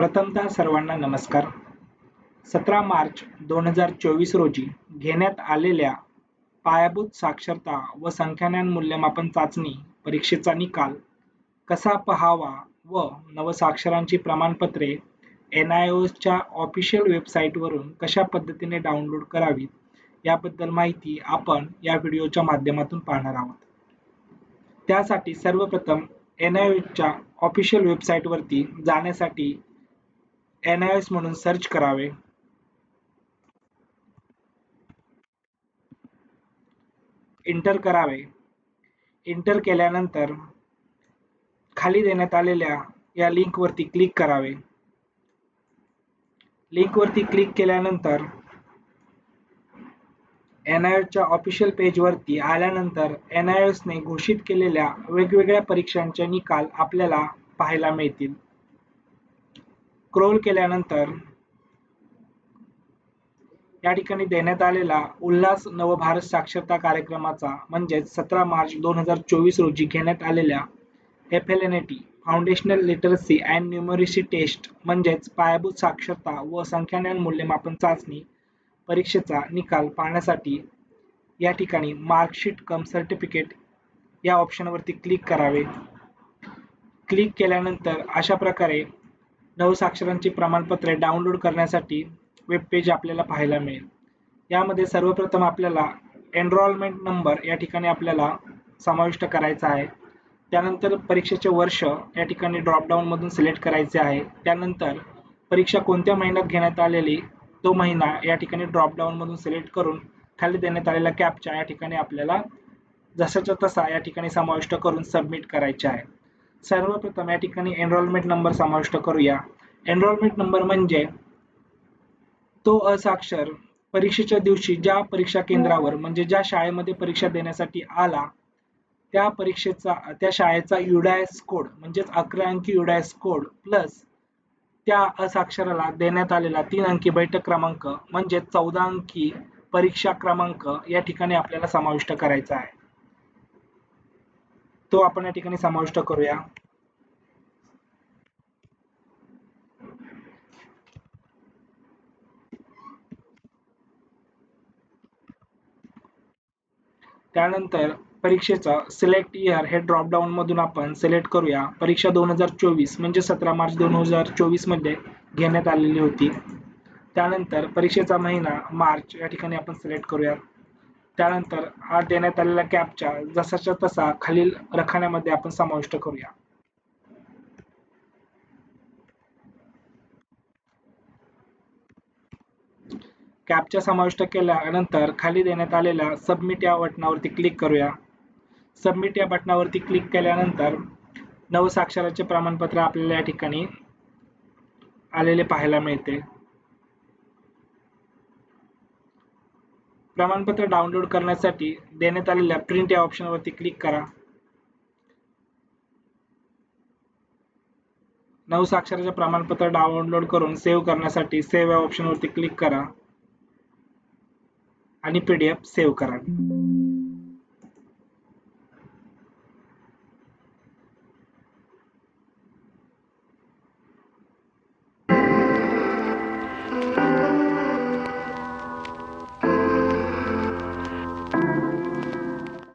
प्रथमतः सर्वांना नमस्कार. सतरा मार्च दोन हजार चोवीस रोजी घेण्यात आलेल्या पायाभूत साक्षरता व संख्याज्ञान मूल्यमापन चाचणी परीक्षेचा निकाल कसा पहावा व नवसाक्षरांची प्रमाणपत्रे एन आय ओच्या ऑफिशियल वेबसाईटवरून कशा पद्धतीने डाउनलोड करावीत याबद्दल माहिती आपण या व्हिडिओच्या माध्यमातून पाहणार आहोत. त्यासाठी सर्वप्रथम एन आय ओच्या ऑफिशियल वेबसाईटवरती जाण्यासाठी एन आय एस म्हणून सर्च करावे. इंटर करावे. इंटर केल्यानंतर खाली देण्यात आलेल्या या लिंकवरती क्लिक करावे. लिंकवरती क्लिक केल्यानंतर एन आय च्या ऑफिशियल पेजवरती आल्यानंतर एन आय एसने घोषित केलेल्या वेगवेगळ्या परीक्षांचे निकाल आपल्याला पाहायला मिळतील. स्क्रोल केल्यानंतर या ठिकाणी देण्यात आलेला उल्हास नवभारत साक्षरता कार्यक्रमाचा म्हणजेच सतरा मार्च दोन हजार चोवीस रोजी घेण्यात आलेल्या F L N A T foundational literacy and numeracy test म्हणजेच पायाभूत साक्षरता व संख्याज्ञान मूल्यमापन चाचणी परीक्षेचा निकाल पाहण्यासाठी या ठिकाणी मार्कशीट कम सर्टिफिकेट या ऑप्शनवरती क्लिक करावे. क्लिक केल्यानंतर अशा प्रकारे नवसाक्षरांची प्रमाणपत्रे डाउनलोड करण्यासाठी वेब पेज आपल्याला पाहायला मिळेल. यामध्ये सर्वप्रथम आपल्याला एनरोलमेंट नंबर या ठिकाणी आपल्याला समाविष्ट करायचा आहे. त्यानंतर परीक्षेचे वर्ष या ठिकाणी ड्रॉपडाऊनमधून सिलेक्ट करायचे आहे. त्यानंतर परीक्षा कोणत्या महिन्यात घेण्यात आलेली तो महिना या ठिकाणी ड्रॉपडाऊनमधून सिलेक्ट करून खाली देण्यात आलेला कॅपचा या ठिकाणी आपल्याला जसाच्या तसा या ठिकाणी समाविष्ट करून सबमिट करायचे आहे. सर्वप्रथम या ठिकाणी एनरोलमेंट नंबर समाविष्ट करूया. एनरोलमेंट नंबर म्हणजे तो असाक्षर परीक्षेच्या दिवशी ज्या परीक्षा केंद्रावर म्हणजे ज्या शाळेमध्ये परीक्षा देण्यासाठी आला त्या परीक्षेचा त्या शाळेचा युडायस कोड म्हणजेच अकरा अंकी युडायस कोड प्लस त्या असाक्षराला देण्यात आलेला तीन अंकी बैठक क्रमांक म्हणजे चौदा अंकी परीक्षा क्रमांक या ठिकाणी आपल्याला समाविष्ट करायचा आहे. तो आपण या ठिकाणी समाविष्ट करूया. त्यानंतर परीक्षेचा सिलेक्ट इयर हे ड्रॉपडाऊन मधून आपण सिलेक्ट करूया. परीक्षा दोन हजार चोवीस म्हणजे सतरा मार्च दोन हजार चोवीसमध्ये घेण्यात आलेली होती. त्यानंतर परीक्षेचा महिना मार्च या ठिकाणी आपण सिलेक्ट करूया. त्यानंतर हा देण्यात आलेला कॅपच्या जसाच्या तसा खालील रखान्यामध्ये आपण समाविष्ट करूया. कॅपच्या समाविष्ट केल्यानंतर खाली देण्यात आलेल्या सबमिट या बटनावरती क्लिक करूया. सबमिट या बटनावरती क्लिक केल्यानंतर नवसाक्षराचे प्रमाणपत्र आपल्याला या ठिकाणी आलेले पाहायला मिळते. प्रमाणपत्र डाउनलोड करण्यासाठी देण्यात आलेल्या प्रिंट या ऑप्शनवरती क्लिक करा. नऊ साक्षराचे प्रमाणपत्र डाउनलोड करून सेव्ह करण्यासाठी सेव्ह या ऑप्शनवरती क्लिक करा. आणि पीडीएफ सेव्ह करा.